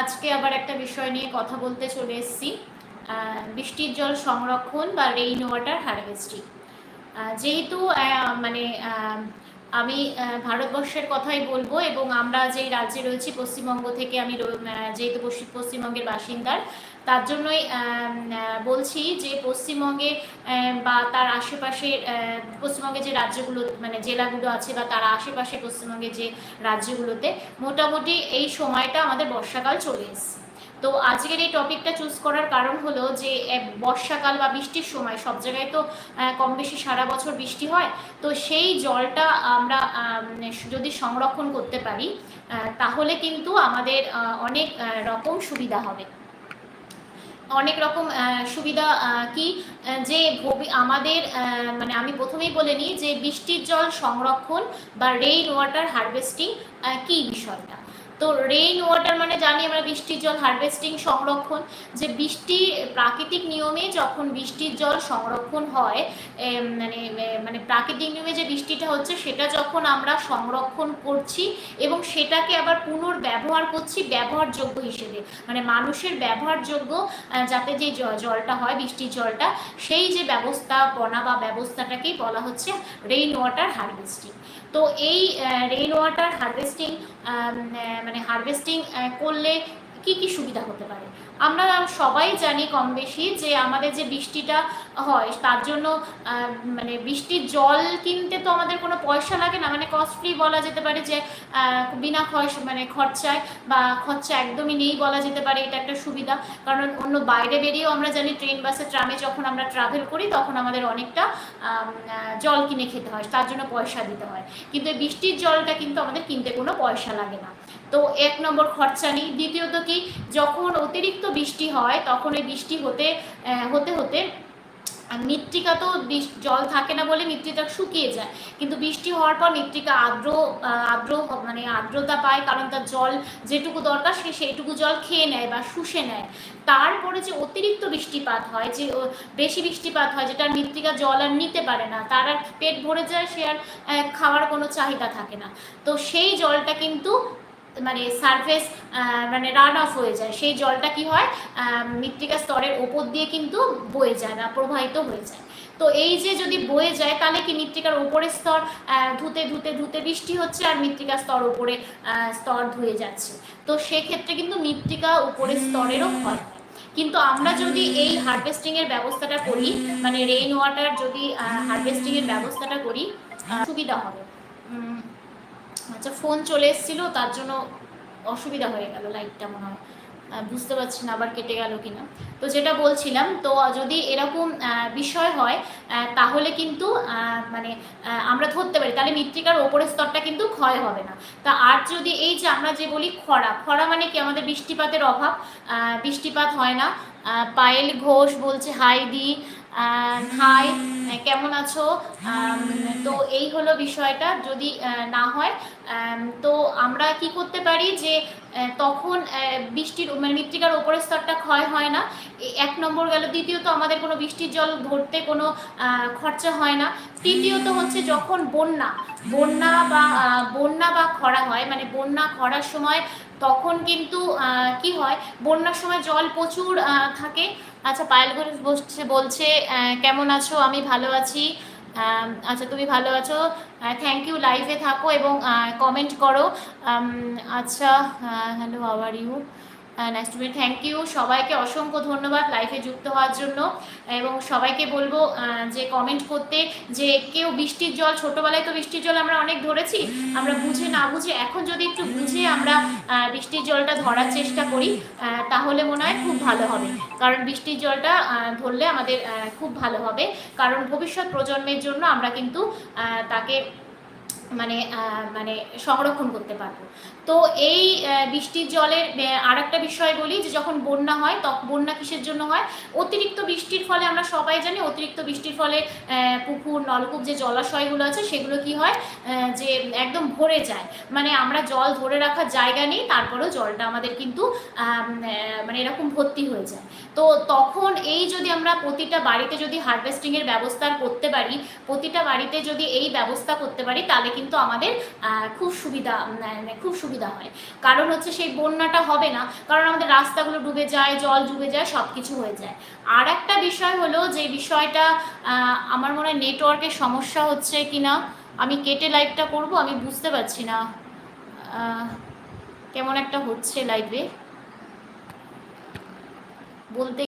আজকে আবার একটা বিষয় নিয়ে কথা বলতে চলে এসেছি। বৃষ্টির জল সংরক্ষণ বা রেইন ওয়াটার হারভেস্টিং যেহেতু মানে আমি ভারতবর্ষের কথাই বলব এবং আমরা যেই রাজ্যে রয়েছি, পশ্চিমবঙ্গ থেকে আমি যেহেতু পশ্চিমবঙ্গের বাসিন্দার তার জন্যই বলছি যে পশ্চিমবঙ্গে বা তার আশেপাশে পশ্চিমবঙ্গে যে রাজ্যগুলো মানে জেলাগুলো আছে বা তার আশেপাশে পশ্চিমবঙ্গে যে রাজ্যগুলোতে মোটামুটি এই সময়টা আমাদের বর্ষাকাল চলে এসছে। তো আজকের এই টপিকটা চুজ করার কারণ হলো যে বর্ষাকাল বা বৃষ্টির সময় সব জায়গায় তো কম বেশি সারা বছর বৃষ্টি হয়, তো সেই জলটা আমরা যদি সংরক্ষণ করতে পারি তাহলে কিন্তু আমাদের অনেক রকম সুবিধা হবে। অনেক রকম সুবিধা কি যে আমাদের মানে আমি প্রথমেই বলে নিই যে বৃষ্টির জল সংরক্ষণ বা রেইন ওয়াটার হারভেস্টিং কি বিষয়টা? তো রেইন ওয়াটার মানে জানি আমরা বৃষ্টির জল হারভেস্টিং সংরক্ষণ, যে বৃষ্টি প্রাকৃতিক নিয়মে যখন বৃষ্টির জল সংরক্ষণ হয় মানে মানে প্রাকৃতিক নিয়মে যে বৃষ্টিটা হচ্ছে সেটা যখন আমরা সংরক্ষণ করছি এবং সেটাকে আবার পুনর্ব্যবহার করছি ব্যবহারযোগ্য হিসেবে। মানে মানুষের ব্যবহারযোগ্য যাতে যে জলটা হয়, বৃষ্টির জলটা, সেই যে ব্যবস্থাপনা বা ব্যবস্থাটাকেই বলা হচ্ছে রেইন ওয়াটার হারভেস্টিং তো এই রেইন ওয়াটার হারভেস্টিং মানে হারভেস্টিং করলে কি কি সুবিধা হতে পারে? আমরা সবাই জানি কম বেশি যে আমাদের যে বৃষ্টিটা হয়, তার জন্য মানে বৃষ্টির জল কিনতে তো আমাদের কোনো পয়সা লাগে না। মানে কস্টলি বলা যেতে পারে যে বিনা খরচ মানে খরচায় বা খরচা একদমই নেই বলা যেতে পারে, এটা একটা সুবিধা। কারণ অন্য বাইরে বেরিয়েও আমরা জানি ট্রেন বাসে ট্রামে যখন আমরা ট্রাভেল করি, তখন আমাদের অনেকটা জল কিনে খেতে হয়, তার জন্য পয়সা দিতে হয়। কিন্তু এই বৃষ্টির জলটা কিন্তু আমাদের কিনতে কোনো পয়সা লাগে না। তো এক নম্বর খরচা নেই। দ্বিতীয়ত কি, যখন অতিরিক্ত বৃষ্টি হয়, তখন ওই বৃষ্টি হতে হতে হতে মৃত্তিকা তো জল থাকে না বলে মৃত্তিকা শুকিয়ে যায়। কিন্তু বৃষ্টি হওয়ার পর মৃত্তিকা আর্দ্র আর্দ্র মানে আর্দ্রতা পায় কারণ তার জল যেটুকু দরকার সে সেইটুকু জল খেয়ে নেয় বা শুষে নেয়। তারপরে যে অতিরিক্ত বৃষ্টিপাত হয়, যে বেশি বৃষ্টিপাত হয়, যেটা মৃত্তিকা জল আর নিতে পারে না, তার আর পেট ভরে যায়, সে আর খাওয়ার কোনো চাহিদা থাকে না। তো সেই জলটা কিন্তু মানে সারফেস মানে রান অফ হয়ে যায়। সেই জলটা কি হয়? মৃত্তিকা স্তরের ওপর দিয়ে কিন্তু বয়ে যায় বা প্রবাহিত হয়ে যায়। তো এই যে যদি বয়ে যায় তাহলে কি মৃত্তিকার উপরের স্তর ধুতে ধুতে ধুতে বৃষ্টি হচ্ছে আর মৃত্তিকার স্তর উপরে স্তর ধুয়ে যাচ্ছে। তো সেক্ষেত্রে কিন্তু মৃত্তিকা উপরের স্তরেরও হয়। কিন্তু আমরা যদি এই হারভেস্টিং এর ব্যবস্থাটা করি মানে রেইন ওয়াটার যদি হারভেস্টিং এর ব্যবস্থাটা করি সুবিধা হবে। আচ্ছা ফোন চলে এসেছিল, তার জন্য অসুবিধা হয়ে গেল লাইটটা মনে হয়। বুঝতে পারছি না আবার কেটে গেল কিনা। তো যেটা বলছিলাম, তো যদি এরকম বিষয় হয় তাহলে কিন্তু মানে আমরা ধরতে পারি। তাহলে মৃত্তিকার ওপরের স্তরটা কিন্তু ক্ষয় হবে না। তা আর যদি এই যে আমরা যে বলি খরা খরা মানে কি? আমাদের বৃষ্টিপাতের অভাব। বৃষ্টিপাত হয় না। পায়েল ঘোষ বলছে, হাই দি হাই কেমন আছো? তো এই হলো বিষয়টা, যদি না হয় তো আমরা কি করতে পারি যে তখন বৃষ্টির মানে মৃত্তিকার ওপরের স্তরটা ক্ষয় হয় না। এক নম্বর গেল, দ্বিতীয়ত আমাদের কোনো বৃষ্টির জল ধরতে কোনো খরচা হয় না। তৃতীয়ত হচ্ছে যখন বন্যা বন্যা বা বন্যা বা খরা হয় মানে বন্যা, খরার সময় তখন কিন্তু কি হয়, বন্যার সময় জল প্রচুর থাকে। আচ্ছা পায়েল বসছে, বলছে কেমন আছো? আমি ভালো আছি। আচ্ছা তুমি ভালো আছো? থ্যাংক ইউ লাইভে থাকো এবং কমেন্ট করো। আচ্ছা hello how are you nice to meet thank you সবাইকে অসংখ্য ধন্যবাদ লাইফে যুক্ত হওয়ার জন্য। এবং সবাইকে বলব যে কমেন্ট করতে যে কেউ বৃষ্টির জল, ছোটোবেলায় তো বৃষ্টির জল আমরা অনেক ধরেছি, আমরা বুঝে না বুঝে এখন যদি একটু বুঝে আমরা বৃষ্টির জলটা ধরার চেষ্টা করি তাহলে মনে হয় খুব ভালো হবে। কারণ বৃষ্টির জলটা ধরলে আমাদের খুব ভালো হবে। কারণ ভবিষ্যৎ প্রজন্মের জন্য আমরা কিন্তু তাকে মানে মানে সংরক্ষণ করতে পারব। তো এই বৃষ্টির জলের আর একটা বিষয় বলি যে যখন বন্যা হয় তখন বন্যা কিসের জন্য হয়? অতিরিক্ত বৃষ্টির ফলে আমরা সবাই জানি, অতিরিক্ত বৃষ্টির ফলে পুকুর, নলকূপ যে জলাশয়গুলো আছে, সেগুলো কি হয়? যে একদম ভরে যায়। মানে আমরা জল ধরে রাখার জায়গা নেই, তারপরেও জলটা আমাদের কিন্তু মানে এরকম ভর্তি হয়ে যায়। তো তখন এই যদি আমরা প্রতিটা বাড়িতে যদি হারভেস্টিংয়ের ব্যবস্থা করতে পারি, প্রতিটা বাড়িতে যদি এই ব্যবস্থা করতে পারি, তাহলে কিন্তু আমাদের খুব সুবিধা মানে খুব সুবিধা হয়। কারণ হচ্ছে সেই বন্যাটা হবে না, কারণ আমাদের রাস্তাগুলো ডুবে যায়, জল ডুবে যায় সব কিছু হয়ে যায়। আর একটা বিষয় হলো যে বিষয়টা আমার মনে হয় নেটওয়ার্কের সমস্যা হচ্ছে কি না আমি কেটে লাইভটা করব, আমি বুঝতে পারছি না। কেমন একটা হচ্ছে লাইভে বলতে